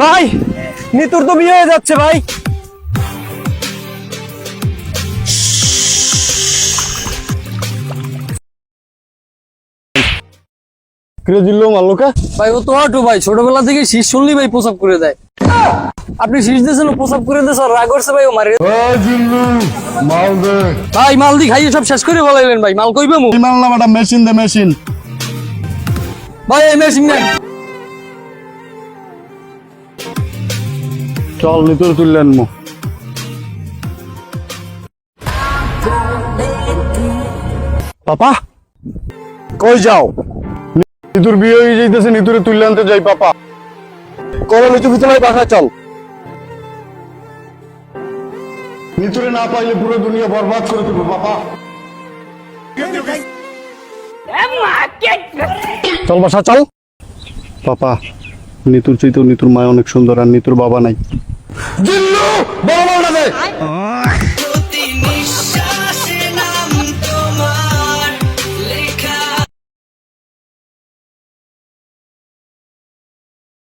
ভাই নিতুর তো বিয়ে হয়ে যাচ্ছে ভাই। মাল্লোকা ভাই ও তো হাঁটু ভাই ছোটবেলা থেকে শীষ ভাই প্রসাব করে দেয়। আপনি শীষ দিয়েছেন ও প্রসাব করে দিয়েছে আর রাগ করছে ভাই ও মারে। ও মাল দে। ভাই মাল দি খাইয়ে সব শেষ করে বলাইলেন ভাই মাল কইবে মু? মাল না ম্যাডাম মেশিন দে মেশিন। ভাই এই মেশিন নেন। চল নিতর তুললেন মো পাপা? কই যাও? নিতুর বিয়ে হয়ে যাইতেছে নিতুরে তুললে আনতে যাই পাপা। করো নিতু ভিতরে বাসা চল। নিতুরে না পাইলে পুরো দুনিয়া বরবাদ করে দেবো পাপা। চল বাসা চল। পাপা। নিতুর চাইতেও নিতুর মা অনেক সুন্দর আর নিতুর বাবা নাই।